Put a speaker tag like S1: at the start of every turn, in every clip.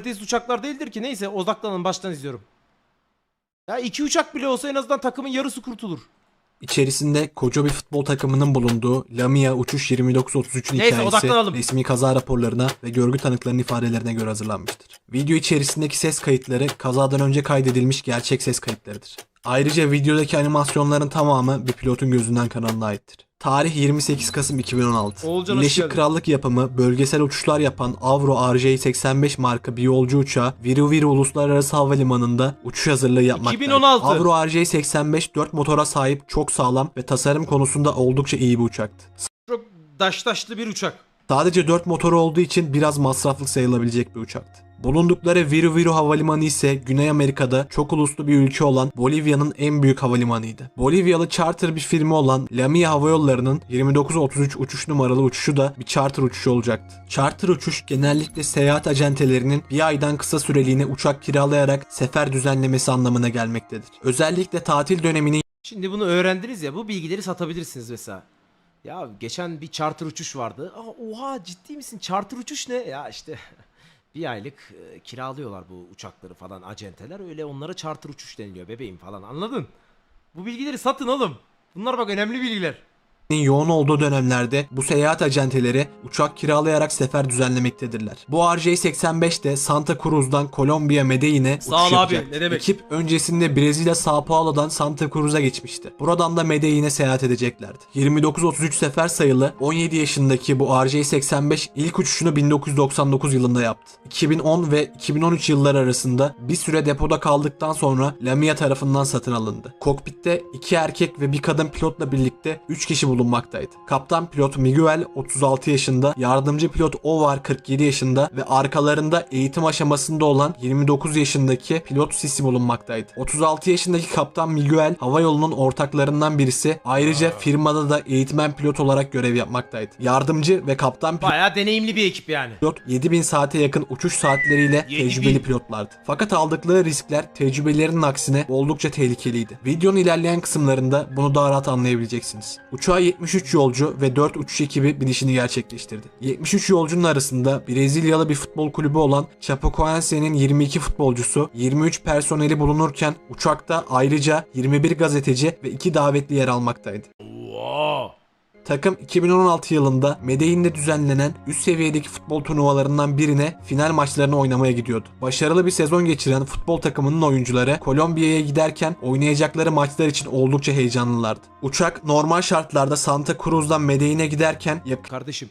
S1: kalitesiz uçaklar değildir ki. Neyse odaklanın baştan izliyorum. Ya iki uçak bile olsa en azından takımın yarısı kurtulur.
S2: İçerisinde koca bir futbol takımının bulunduğu Lamia Uçuş 2933'ün
S1: Neyse,
S2: hikayesi
S1: odaklanalım.
S2: resmi kaza raporlarına ve görgü tanıklarının ifadelerine göre hazırlanmıştır. Video içerisindeki ses kayıtları kazadan önce kaydedilmiş gerçek ses kayıtlarıdır. Ayrıca videodaki animasyonların tamamı bir pilotun gözünden kanalına aittir. Tarih 28 Kasım 2016.
S1: Oğulcan hoş
S2: Birleşik
S1: geldin.
S2: Krallık yapımı bölgesel uçuşlar yapan Avro RJ-85 marka bir yolcu uçağı Viru Viru Uluslararası Havalimanı'nda uçuş hazırlığı yapmaktaydı.
S1: 2016.
S2: Avro RJ-85 4 motora sahip çok sağlam ve tasarım konusunda oldukça iyi bir uçaktı.
S1: Çok daş taşlı bir uçak.
S2: Sadece 4 motoru olduğu için biraz masraflı sayılabilecek bir uçaktı. Bulundukları Viru Viru Havalimanı ise Güney Amerika'da çok uluslu bir ülke olan Bolivya'nın en büyük havalimanıydı. Bolivyalı charter bir firma olan Lamia Hava Yolları'nın 2933 uçuş numaralı uçuşu da bir charter uçuşu olacaktı. Charter uçuş genellikle seyahat acentelerinin bir aydan kısa süreliğine uçak kiralayarak sefer düzenlemesi anlamına gelmektedir. Özellikle tatil dönemini
S1: Şimdi bunu öğrendiniz ya bu bilgileri satabilirsiniz mesela. Ya geçen bir charter uçuş vardı. Aa, oha ciddi misin? Charter uçuş ne? Ya işte bir aylık kiralıyorlar bu uçakları falan acenteler. Öyle onlara charter uçuş deniliyor bebeğim falan anladın? Bu bilgileri satın oğlum. Bunlar bak önemli bilgiler.
S2: Yoğun olduğu dönemlerde bu seyahat acenteleri uçak kiralayarak sefer düzenlemektedirler. Bu RJ-85 de Santa Cruz'dan Kolombiya Medellin'e
S1: Sağ ol
S2: uçuş
S1: abi, ne demek.
S2: Ekip öncesinde Brezilya Sao Paulo'dan Santa Cruz'a geçmişti. Buradan da Medellin'e seyahat edeceklerdi. 2933 sefer sayılı 17 yaşındaki bu RJ-85 ilk uçuşunu 1999 yılında yaptı. 2010 ve 2013 yılları arasında bir süre depoda kaldıktan sonra Lamia tarafından satın alındı. Kokpitte iki erkek ve bir kadın pilotla birlikte 3 kişi bulunmaktaydı. Kaptan pilot Miguel 36 yaşında, yardımcı pilot Ovar 47 yaşında ve arkalarında eğitim aşamasında olan 29 yaşındaki pilot Sisi bulunmaktaydı. 36 yaşındaki kaptan Miguel hava yolunun ortaklarından birisi. Ayrıca firmada da eğitmen pilot olarak görev yapmaktaydı. Yardımcı ve kaptan pilot
S1: Bayağı deneyimli bir ekip yani.
S2: pilot 7000 saate yakın uçuş saatleriyle
S1: 7000.
S2: tecrübeli pilotlardı. Fakat aldıkları riskler tecrübelerinin aksine oldukça tehlikeliydi. Videonun ilerleyen kısımlarında bunu daha rahat anlayabileceksiniz. Uçağa 73 yolcu ve 4 uçuş ekibi binişini gerçekleştirdi. 73 yolcunun arasında Brezilyalı bir futbol kulübü olan Chapecoense'nin 22 futbolcusu, 23 personeli bulunurken uçakta ayrıca 21 gazeteci ve 2 davetli yer almaktaydı.
S1: Wow.
S2: Takım 2016 yılında Medellin'de düzenlenen üst seviyedeki futbol turnuvalarından birine final maçlarını oynamaya gidiyordu. Başarılı bir sezon geçiren futbol takımının oyuncuları Kolombiya'ya giderken oynayacakları maçlar için oldukça heyecanlılardı. Uçak normal şartlarda Santa Cruz'dan Medellin'e giderken yakın
S1: Kardeşim.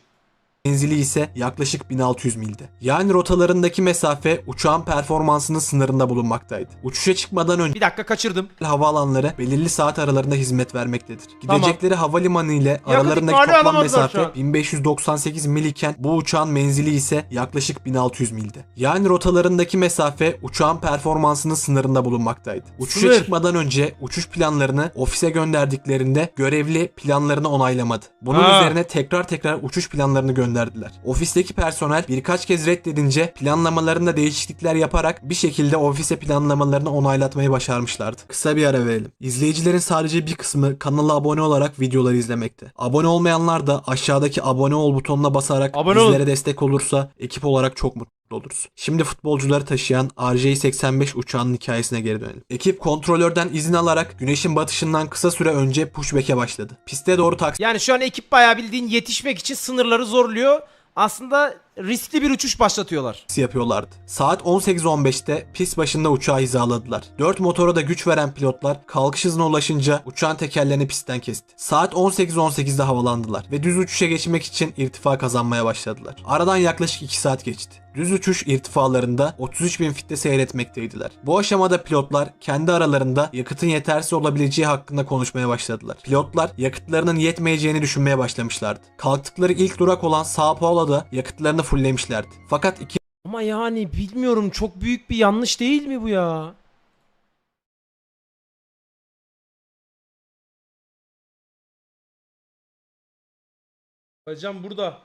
S2: Menzili ise yaklaşık 1600 mildi. Yani rotalarındaki mesafe uçağın performansının sınırında bulunmaktaydı. Uçuşa çıkmadan önce
S1: Bir dakika kaçırdım.
S2: havaalanları belirli saat aralarında hizmet vermektedir.
S1: Tamam.
S2: Gidecekleri havalimanı ile aralarındaki
S1: ihmali
S2: toplam
S1: şu
S2: mesafe
S1: an.
S2: 1598 mil iken bu uçağın menzili ise yaklaşık 1600 mildi. Yani rotalarındaki mesafe uçağın performansının sınırında bulunmaktaydı. Uçuşa
S1: Sınır.
S2: çıkmadan önce uçuş planlarını ofise gönderdiklerinde görevli planlarını onaylamadı. Bunun
S1: Ha.
S2: üzerine tekrar tekrar uçuş planlarını gönderdiler. Ofisteki personel birkaç kez reddedince planlamalarında değişiklikler yaparak bir şekilde ofise planlamalarını onaylatmayı başarmışlardı. Kısa bir ara verelim. İzleyicilerin sadece bir kısmı kanala abone olarak videoları izlemekte. Abone olmayanlar da aşağıdaki abone ol butonuna basarak
S1: Abone
S2: bizlere destek olursa ekip olarak çok mutlu oluruz. Şimdi futbolcuları taşıyan RJ-85 uçağının hikayesine geri dönelim. Ekip kontrolörden izin alarak güneşin batışından kısa süre önce pushback'e başladı. Piste doğru taksi
S1: Yani şu an ekip bayağı bildiğin yetişmek için sınırları zorluyor. Aslında riskli bir uçuş başlatıyorlar.
S2: yapıyorlardı. Saat 18.15'te pist başında uçağı hizaladılar. 4 motora da güç veren pilotlar kalkış hızına ulaşınca uçağın tekerlerini pistten kesti. Saat 18.18'de havalandılar ve düz uçuşa geçmek için irtifa kazanmaya başladılar. Aradan yaklaşık 2 saat geçti. Düz uçuş irtifalarında 33 bin fitte seyretmekteydiler. Bu aşamada pilotlar kendi aralarında yakıtın yetersiz olabileceği hakkında konuşmaya başladılar. Pilotlar yakıtlarının yetmeyeceğini düşünmeye başlamışlardı. Kalktıkları ilk durak olan Sao Paulo'da yakıtlarını fulllemişlerdi. Fakat iki
S1: Ama yani bilmiyorum çok büyük bir yanlış değil mi bu ya? Hocam burada.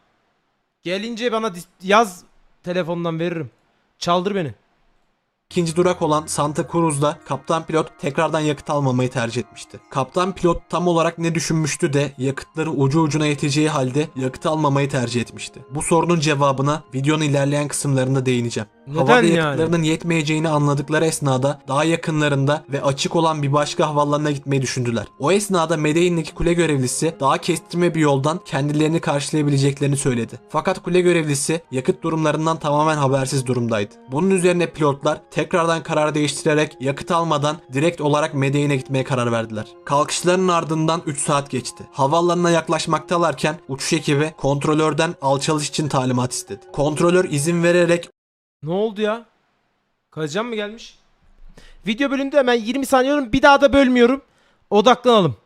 S1: Gelince bana yaz telefondan veririm. Çaldır beni.
S2: İkinci durak olan Santa Cruz'da kaptan pilot tekrardan yakıt almamayı tercih etmişti. Kaptan pilot tam olarak ne düşünmüştü de yakıtları ucu ucuna yeteceği halde yakıt almamayı tercih etmişti. Bu sorunun cevabına videonun ilerleyen kısımlarında değineceğim.
S1: Neden yani?
S2: yakıtlarının yetmeyeceğini anladıkları esnada daha yakınlarında ve açık olan bir başka havaalanına gitmeyi düşündüler. O esnada Medellin'deki kule görevlisi daha kestirme bir yoldan kendilerini karşılayabileceklerini söyledi. Fakat kule görevlisi yakıt durumlarından tamamen habersiz durumdaydı. Bunun üzerine pilotlar tekrardan karar değiştirerek yakıt almadan direkt olarak Medellin'e gitmeye karar verdiler. Kalkışlarının ardından 3 saat geçti. Havaalanına yaklaşmaktalarken uçuş ekibi kontrolörden alçalış için talimat istedi. Kontrolör izin vererek
S1: Ne oldu ya? Kaçacağım mı gelmiş? Video bölümünde hemen 20 saniye alıyorum. Bir daha da bölmüyorum. Odaklanalım.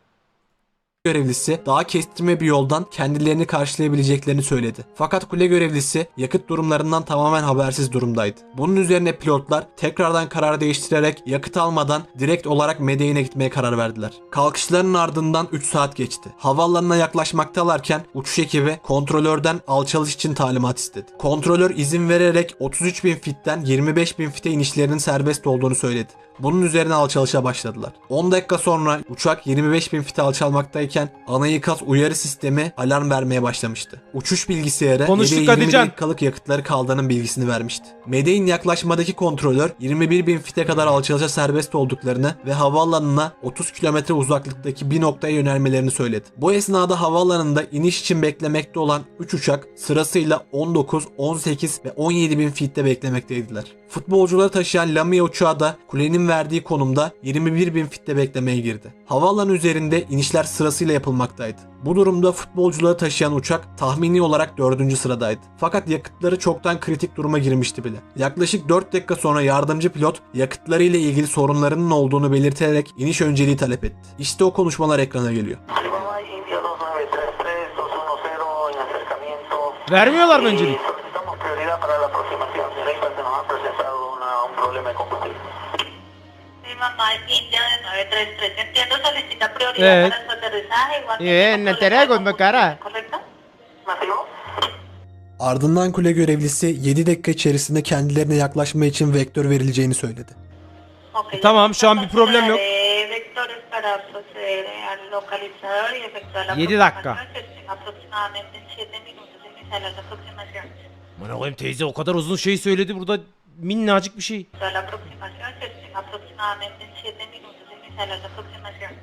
S2: Görevlisi daha kestirme bir yoldan kendilerini karşılayabileceklerini söyledi. Fakat kule görevlisi yakıt durumlarından tamamen habersiz durumdaydı. Bunun üzerine pilotlar tekrardan karar değiştirerek yakıt almadan direkt olarak Medellin'e gitmeye karar verdiler. Kalkışlarının ardından 3 saat geçti. Havaalanına yaklaşmaktalarken uçuş ekibi kontrolörden alçalış için talimat istedi. Kontrolör izin vererek 33 bin fitten 25 bin fite inişlerinin serbest olduğunu söyledi. Bunun üzerine alçalışa başladılar. 10 dakika sonra uçak 25 bin fite alçalmaktayken ana ikaz uyarı sistemi alarm vermeye başlamıştı. Uçuş bilgisayarı
S1: Konuştuk
S2: geriye 20
S1: Kadircan.
S2: dakikalık yakıtları kaldığının bilgisini vermişti. Medein yaklaşmadaki kontrolör 21 bin fite kadar alçalışa serbest olduklarını ve havaalanına 30 kilometre uzaklıktaki bir noktaya yönelmelerini söyledi. Bu esnada havaalanında iniş için beklemekte olan 3 uçak sırasıyla 19, 18 ve 17 bin fitte beklemekteydiler. Futbolcuları taşıyan Lamia uçağı da kulenin verdiği konumda 21 bin fitte beklemeye girdi. Havaalanı üzerinde inişler sırasıyla yapılmaktaydı. Bu durumda futbolcuları taşıyan uçak tahmini olarak 4. sıradaydı. Fakat yakıtları çoktan kritik duruma girmişti bile. Yaklaşık 4 dakika sonra yardımcı pilot yakıtları ile ilgili sorunlarının olduğunu belirterek iniş önceliği talep etti. İşte o konuşmalar ekrana geliyor.
S3: Alibaba India 2933, 210 en acercamiento.
S1: Vermiyorlar mı öncelik?
S3: Solicitamos prioridad para la aproximación. Señorita, se nos ha presentado una- un problema de combustible.
S4: Mi India de 933. Entiendo, solicita prioridad
S1: Evet.
S4: para su aterrizaje. Igual
S1: Eh,
S4: tiene
S1: ne terego,
S4: de
S1: me cara.
S4: ¿Correcto?
S2: Ardından kule görevlisi 7 dakika içerisinde kendilerine yaklaşma için vektör verileceğini söyledi.
S4: Ok,
S1: Tamam, şu an bir problem yok.
S4: Consideraré vectores para proceder al localizador y efectuar la
S1: Yedi dakika.
S4: aproximación. Se estima aproximadamente en 7 minutos iniciar las aproximaciones.
S1: Bana koyayım teyze o kadar uzun şey söyledi burada minnacık bir şey.
S4: Toda la aproximación se estima aproximadamente en 7 minutos iniciar las aproximaciones.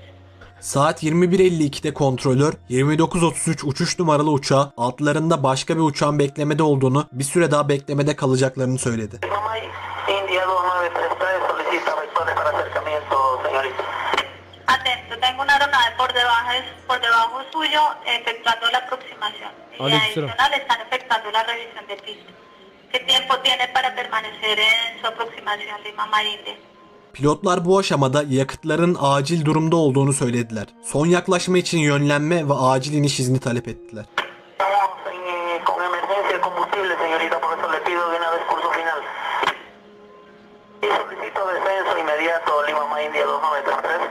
S2: Saat 21.52'de kontrolör 2933 uçuş numaralı uçağı altlarında başka bir uçağın beklemede olduğunu bir süre daha beklemede kalacaklarını söyledi.
S3: Alibaba India 2933 solicita vectores para acercamiento, señorita.
S4: Atento, tengo una aeronave por debajo, por debajo suyo efectuando la aproximación. Y
S1: Aleykümselam.
S4: adicional están efectuando la revisión de pista. ¿Qué tiempo tiene para permanecer en su aproximación Lima Marinde?
S2: Pilotlar bu aşamada yakıtların acil durumda olduğunu söylediler. Son yaklaşma için yönlenme ve acil iniş izni talep ettiler.
S3: Estamos en- con emergencia de combustible, señorita, por eso le pido de una vez curso final. Y solicito descenso inmediato Lima India 2933.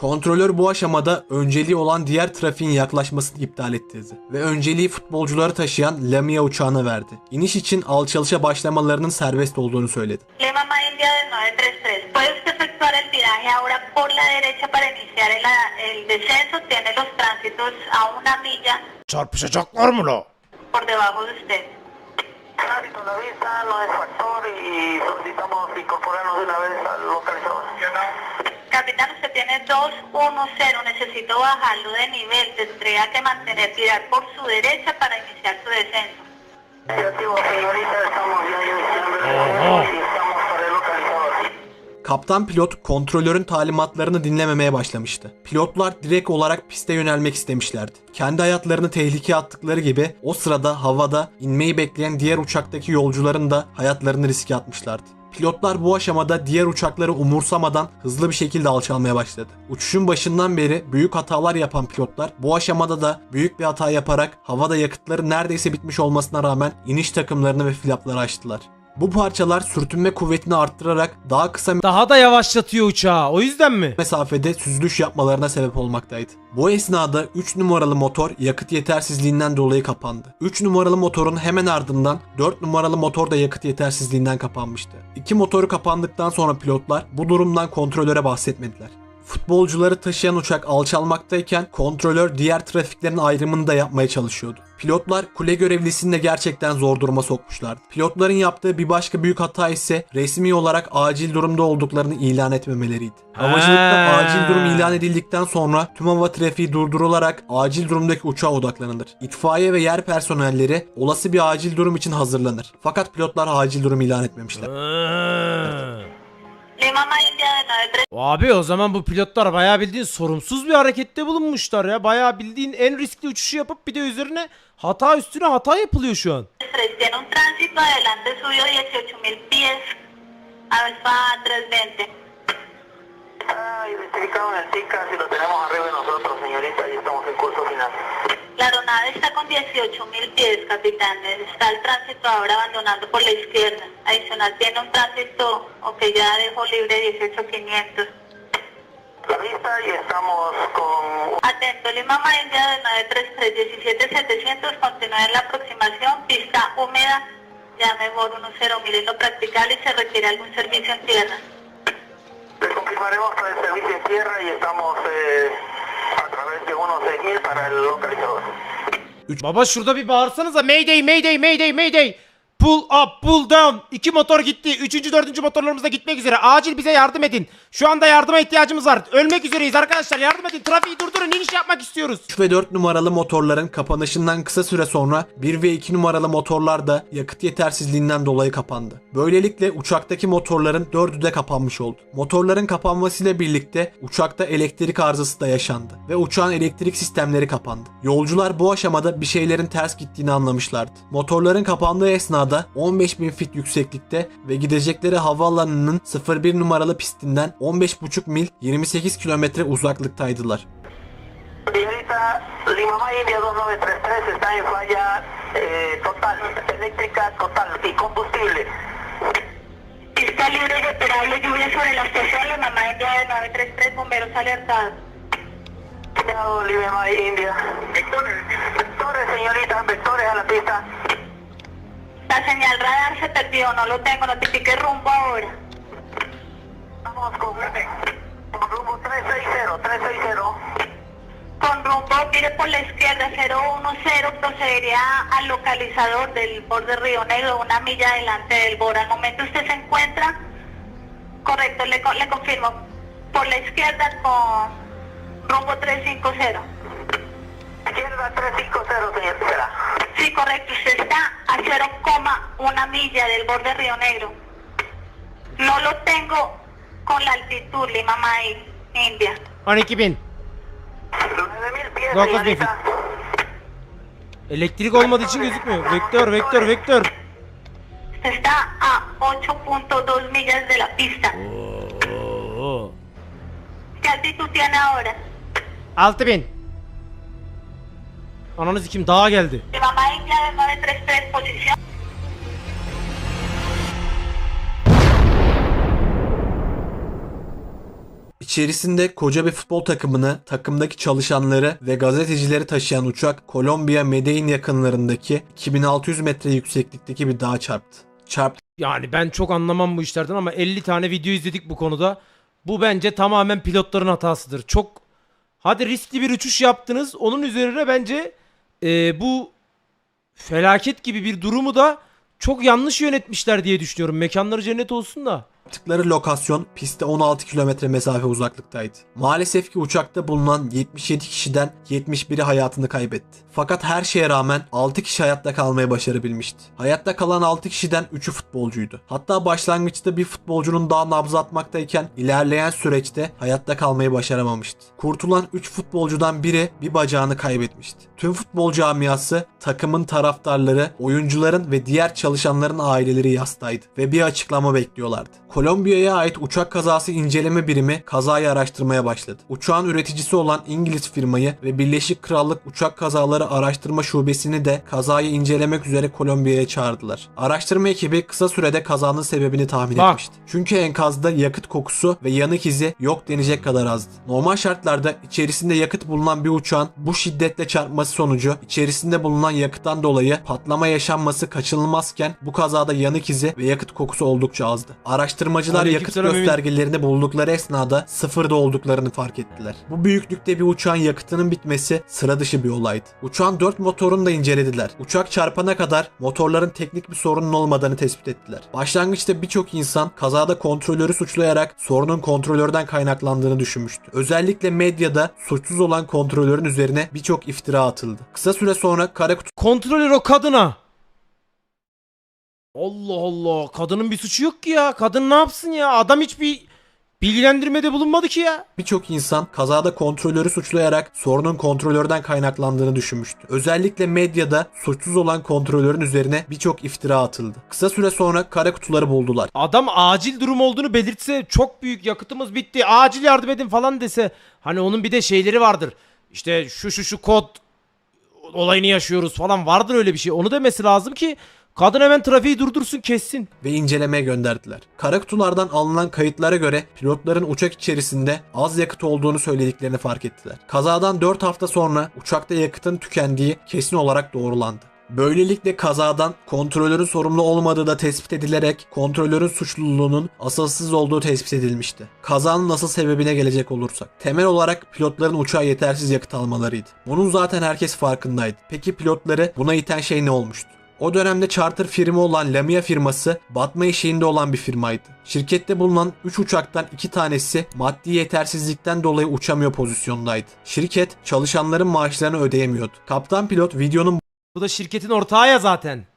S2: Kontrolör bu aşamada önceliği olan diğer trafiğin yaklaşmasını iptal ettirdi ve önceliği futbolcuları taşıyan Lamia uçağına verdi. İniş için alçalışa başlamalarının serbest olduğunu söyledi.
S4: Lima India de 933. ¿Puede usted efectuar el viraje ahora por la derecha para iniciar el, el descenso? Tiene los tránsitos a una milla
S1: la?
S4: por debajo de usted.
S3: Tránsito a la vista no es factor y solicitamos incorporarnos de una vez al localizador.
S4: Capitán, usted tiene 210. Necesito bajarlo de nivel. Tendría que mantener virar por su derecha para iniciar su descenso.
S3: Negativo, señorita, estamos ya iniciando el
S2: Kaptan pilot kontrolörün talimatlarını dinlememeye başlamıştı. Pilotlar direkt olarak piste yönelmek istemişlerdi. Kendi hayatlarını tehlikeye attıkları gibi o sırada havada inmeyi bekleyen diğer uçaktaki yolcuların da hayatlarını riske atmışlardı. Pilotlar bu aşamada diğer uçakları umursamadan hızlı bir şekilde alçalmaya başladı. Uçuşun başından beri büyük hatalar yapan pilotlar bu aşamada da büyük bir hata yaparak havada yakıtları neredeyse bitmiş olmasına rağmen iniş takımlarını ve flapları açtılar. Bu parçalar sürtünme kuvvetini arttırarak daha kısa
S1: Daha da yavaşlatıyor uçağı o yüzden mi?
S2: mesafede süzülüş yapmalarına sebep olmaktaydı. Bu esnada 3 numaralı motor yakıt yetersizliğinden dolayı kapandı. 3 numaralı motorun hemen ardından 4 numaralı motor da yakıt yetersizliğinden kapanmıştı. İki motoru kapandıktan sonra pilotlar bu durumdan kontrolöre bahsetmediler. Futbolcuları taşıyan uçak alçalmaktayken kontrolör diğer trafiklerin ayrımını da yapmaya çalışıyordu. Pilotlar kule görevlisini de gerçekten zor duruma sokmuşlardı. Pilotların yaptığı bir başka büyük hata ise resmi olarak acil durumda olduklarını ilan etmemeleriydi. Havacılıkta
S1: Ha.
S2: acil durum ilan edildikten sonra tüm hava trafiği durdurularak acil durumdaki uçağa odaklanılır. İtfaiye ve yer personelleri olası bir acil durum için hazırlanır. Fakat pilotlar acil durum ilan etmemişler.
S4: Lima Más India de 93.
S1: Abi o zaman bu pilotlar bayağı bildiğin sorumsuz bir harekette bulunmuşlar ya. Bayağı bildiğin en riskli uçuşu yapıp bir de üzerine hata üstüne hata yapılıyor şu an.
S4: Un tránsito adelante suyo 18.000 pies, Alfa 320.
S3: Está identificado en el y lo tenemos arriba de nosotros, señorita, y estamos en curso final.
S4: La aeronave está con 18.000 pies, capitán. Está el tránsito ahora abandonando por la izquierda. Adicional, tiene un tránsito, o que ya dejó libre 18.500.
S3: La vista y estamos con...
S4: Atento, Lima Más India de 933 17700, continúa en la aproximación, pista húmeda, llame por 10 en lo practicable y se requiere algún servicio en tierra.
S3: Les confirmaremos el servicio en tierra y estamos eh, a través de 16000 para el localizador.
S1: Baba şurada bir bağırsanıza Mayday Mayday Mayday Mayday. Pull up pull down. İki motor gitti. Üçüncü dördüncü motorlarımız da gitmek üzere. Acil bize yardım edin. Şu anda yardıma ihtiyacımız var. Ölmek üzereyiz arkadaşlar yardım edin. Trafiği durdurun iniş yapmak istiyoruz.
S2: 3 ve 4 numaralı motorların kapanışından kısa süre sonra 1 ve 2 numaralı motorlar da yakıt yetersizliğinden dolayı kapandı. Böylelikle uçaktaki motorların 4'ü de kapanmış oldu. Motorların kapanmasıyla birlikte uçakta elektrik arızası da yaşandı ve uçağın elektrik sistemleri kapandı. Yolcular bu aşamada bir şeylerin ters gittiğini anlamışlardı. Motorların kapandığı esnada 15.000 fit yükseklikte ve gidecekleri havaalanının 01 numaralı pistinden 15,5 mil 28 kilometre uzaklıktaydılar.
S3: Señorita, Lima Más India 2933 está en falla eh, total, eléctrica total y combustible.
S4: Pista libre y operable, lluvia sobre la estación, Lima Más India de 933, bomberos alertados.
S3: Cuidado, Lima Más India. Vectores. Vectores, señorita, vectores a la pista.
S4: La señal radar se perdió, no lo tengo, notifique rumbo ahora.
S3: Vamos con, con rumbo 360, 360.
S4: Con rumbo, mire por la izquierda, 010, procedería al localizador del borde Río Negro, una milla adelante del borde. Al momento usted se encuentra, correcto, le, le confirmo, por la izquierda con rumbo 350.
S3: Izquierda 350, señorita.
S4: Sí, correcto, usted está a 0,1 milla del borde Río Negro. No lo tengo con la altitud, Lima May, India.
S1: 12.000.
S3: 9000 pies,
S1: Dokuz bin
S3: señorita.
S1: Elektrik olmadığı için gözükmüyor. Vektör vektör vektör.
S4: Está a 8.2 millas de la pista.
S1: Oo.
S4: ¿Qué altitud tiene ahora?
S1: 6000. Ananız kim dağa geldi.
S4: Mi mamá India de 933, posición.
S2: İçerisinde koca bir futbol takımını, takımdaki çalışanları ve gazetecileri taşıyan uçak Kolombiya Medellin yakınlarındaki 2600 metre yükseklikteki bir dağa çarptı. Çarptı
S1: Yani ben çok anlamam bu işlerden ama 50 tane video izledik bu konuda. Bu bence tamamen pilotların hatasıdır. Çok hadi riskli bir uçuş yaptınız. Onun üzerine bence e, bu felaket gibi bir durumu da çok yanlış yönetmişler diye düşünüyorum. Mekanları cennet olsun da.
S2: Yaptıkları lokasyon piste 16 kilometre mesafe uzaklıktaydı. Maalesef ki uçakta bulunan 77 kişiden 71'i hayatını kaybetti. Fakat her şeye rağmen 6 kişi hayatta kalmayı başarabilmişti. Hayatta kalan 6 kişiden 3'ü futbolcuydu. Hatta başlangıçta bir futbolcunun daha nabzı atmaktayken ilerleyen süreçte hayatta kalmayı başaramamıştı. Kurtulan 3 futbolcudan biri bir bacağını kaybetmişti. Tüm futbol camiası, takımın taraftarları, oyuncuların ve diğer çalışanların aileleri yastaydı ve bir açıklama bekliyorlardı. Kolombiya'ya ait uçak kazası inceleme birimi kazayı araştırmaya başladı. Uçağın üreticisi olan İngiliz firmayı ve Birleşik Krallık Uçak Kazaları Araştırma Şubesini de kazayı incelemek üzere Kolombiya'ya çağırdılar. Araştırma ekibi kısa sürede kazanın sebebini tahmin
S1: Bak.
S2: etmişti. Çünkü enkazda yakıt kokusu ve yanık izi yok denecek kadar azdı. Normal şartlarda içerisinde yakıt bulunan bir uçağın bu şiddetle çarpması sonucu içerisinde bulunan yakıttan dolayı patlama yaşanması kaçınılmazken bu kazada yanık izi ve yakıt kokusu oldukça azdı. Araştırma Araştırmacılar yakıt göstergelerini buldukları esnada sıfırda olduklarını fark ettiler. Bu büyüklükte bir uçağın yakıtının bitmesi sıra dışı bir olaydı. Uçağın 4 motorunu da incelediler. Uçak çarpana kadar motorların teknik bir sorunun olmadığını tespit ettiler. Başlangıçta birçok insan kazada kontrolörü suçlayarak sorunun kontrolörden kaynaklandığını düşünmüştü. Özellikle medyada suçsuz olan kontrolörün üzerine birçok iftira atıldı. Kısa süre sonra kara kutu
S1: Kontrolör o kadına. Allah Allah. Kadının bir suçu yok ki ya. Kadın ne yapsın ya? Adam hiçbir bilgilendirmede bulunmadı ki ya.
S2: Birçok insan kazada kontrolörü suçlayarak sorunun kontrolörden kaynaklandığını düşünmüştü. Özellikle medyada suçsuz olan kontrolörün üzerine birçok iftira atıldı. Kısa süre sonra kara kutuları buldular.
S1: Adam acil durum olduğunu belirtse çok büyük yakıtımız bitti. Acil yardım edin falan dese. Hani onun bir de şeyleri vardır. İşte şu şu şu kod olayını yaşıyoruz falan vardır öyle bir şey. Onu demesi lazım ki kadın hemen trafiği durdursun kessin.
S2: ve incelemeye gönderdiler. Kara kutulardan alınan kayıtlara göre pilotların uçak içerisinde az yakıt olduğunu söylediklerini fark ettiler. Kazadan 4 hafta sonra uçakta yakıtın tükendiği kesin olarak doğrulandı. Böylelikle kazadan kontrolörün sorumlu olmadığı da tespit edilerek kontrolörün suçluluğunun asılsız olduğu tespit edilmişti. Kazanın asıl sebebine gelecek olursak. Temel olarak pilotların uçağa yetersiz yakıt almalarıydı. Bunun zaten herkes farkındaydı. Peki pilotları buna iten şey ne olmuştu? O dönemde charter firma olan Lamia firması batma eşiğinde olan bir firmaydı. Şirkette bulunan 3 uçaktan 2 tanesi maddi yetersizlikten dolayı uçamıyor pozisyondaydı. Şirket çalışanların maaşlarını ödeyemiyordu. Kaptan pilot videonun
S1: Bu da şirketin ortağı ya zaten.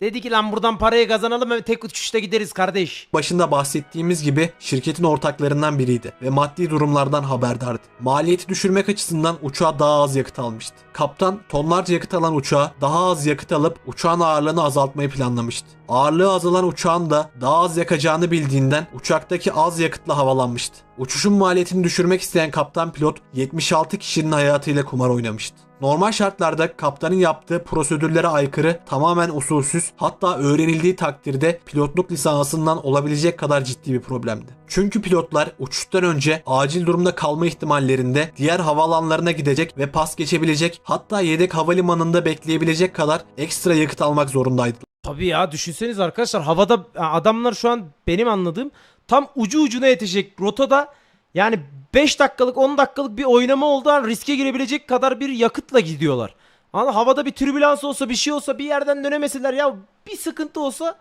S1: Dedi ki lan buradan parayı kazanalım ve tek uçuşta gideriz kardeş.
S2: başında bahsettiğimiz gibi şirketin ortaklarından biriydi ve maddi durumlardan haberdardı. Maliyeti düşürmek açısından uçağa daha az yakıt almıştı. Kaptan tonlarca yakıt alan uçağa daha az yakıt alıp uçağın ağırlığını azaltmayı planlamıştı. Ağırlığı azalan uçağın da daha az yakacağını bildiğinden uçaktaki az yakıtla havalanmıştı. Uçuşun maliyetini düşürmek isteyen kaptan pilot 76 kişinin hayatıyla kumar oynamıştı. Normal şartlarda kaptanın yaptığı prosedürlere aykırı, tamamen usulsüz, hatta öğrenildiği takdirde pilotluk lisansından olabilecek kadar ciddi bir problemdi. Çünkü pilotlar uçuştan önce acil durumda kalma ihtimallerinde diğer havaalanlarına gidecek ve pas geçebilecek, hatta yedek havalimanında bekleyebilecek kadar ekstra yakıt almak zorundaydılar.
S1: Tabii ya düşünseniz arkadaşlar havada adamlar şu an benim anladığım tam ucu ucuna yetecek rotada yani 5 dakikalık 10 dakikalık bir oynama olduğu riske girebilecek kadar bir yakıtla gidiyorlar. Ama havada bir türbülans olsa bir şey olsa bir yerden dönemeseler ya bir sıkıntı olsa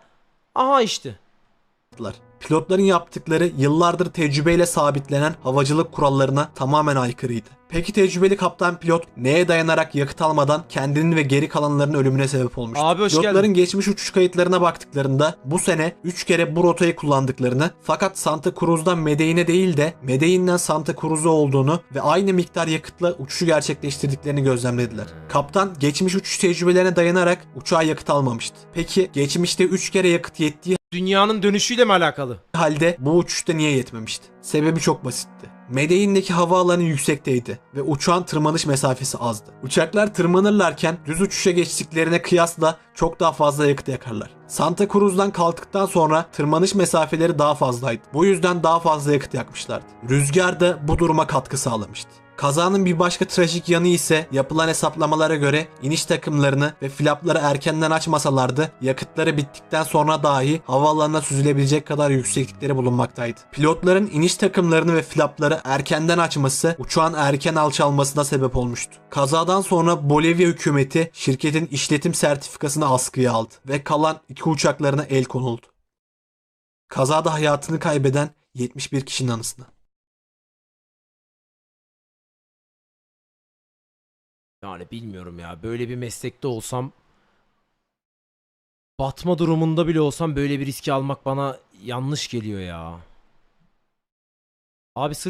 S1: aha işte.
S2: Pilotların yaptıkları yıllardır tecrübeyle sabitlenen havacılık kurallarına tamamen aykırıydı. Peki tecrübeli kaptan pilot neye dayanarak yakıt almadan kendinin ve geri kalanların ölümüne sebep olmuştu?
S1: Abi hoş
S2: Pilotların
S1: geldin.
S2: geçmiş uçuş kayıtlarına baktıklarında bu sene 3 kere bu rotayı kullandıklarını fakat Santa Cruz'dan Medellin'e değil de Medellin'den Santa Cruz'a olduğunu ve aynı miktar yakıtla uçuşu gerçekleştirdiklerini gözlemlediler. Kaptan geçmiş uçuş tecrübelerine dayanarak uçağa yakıt almamıştı. Peki geçmişte 3 kere yakıt yettiği
S1: Dünyanın dönüşüyle mi alakalı?
S2: halde bu uçuşta niye yetmemişti? Sebebi çok basitti. Medellin'deki havaalanı yüksekteydi ve uçağın tırmanış mesafesi azdı. Uçaklar tırmanırlarken düz uçuşa geçtiklerine kıyasla çok daha fazla yakıt yakarlar. Santa Cruz'dan kalktıktan sonra tırmanış mesafeleri daha fazlaydı. Bu yüzden daha fazla yakıt yakmışlardı. Rüzgar da bu duruma katkı sağlamıştı. Kazanın bir başka trajik yanı ise yapılan hesaplamalara göre iniş takımlarını ve flapları erkenden açmasalardı yakıtları bittikten sonra dahi havaalanına süzülebilecek kadar yükseklikleri bulunmaktaydı. Pilotların iniş takımlarını ve flapları erkenden açması uçağın erken alçalmasına sebep olmuştu. Kazadan sonra Bolivya hükümeti şirketin işletim sertifikasını askıya aldı ve kalan iki uçaklarına el konuldu. Kazada hayatını kaybeden 71 kişinin anısına.
S1: Yani bilmiyorum ya böyle bir meslekte olsam batma durumunda bile olsam böyle bir riski almak bana yanlış geliyor ya. Abi sırf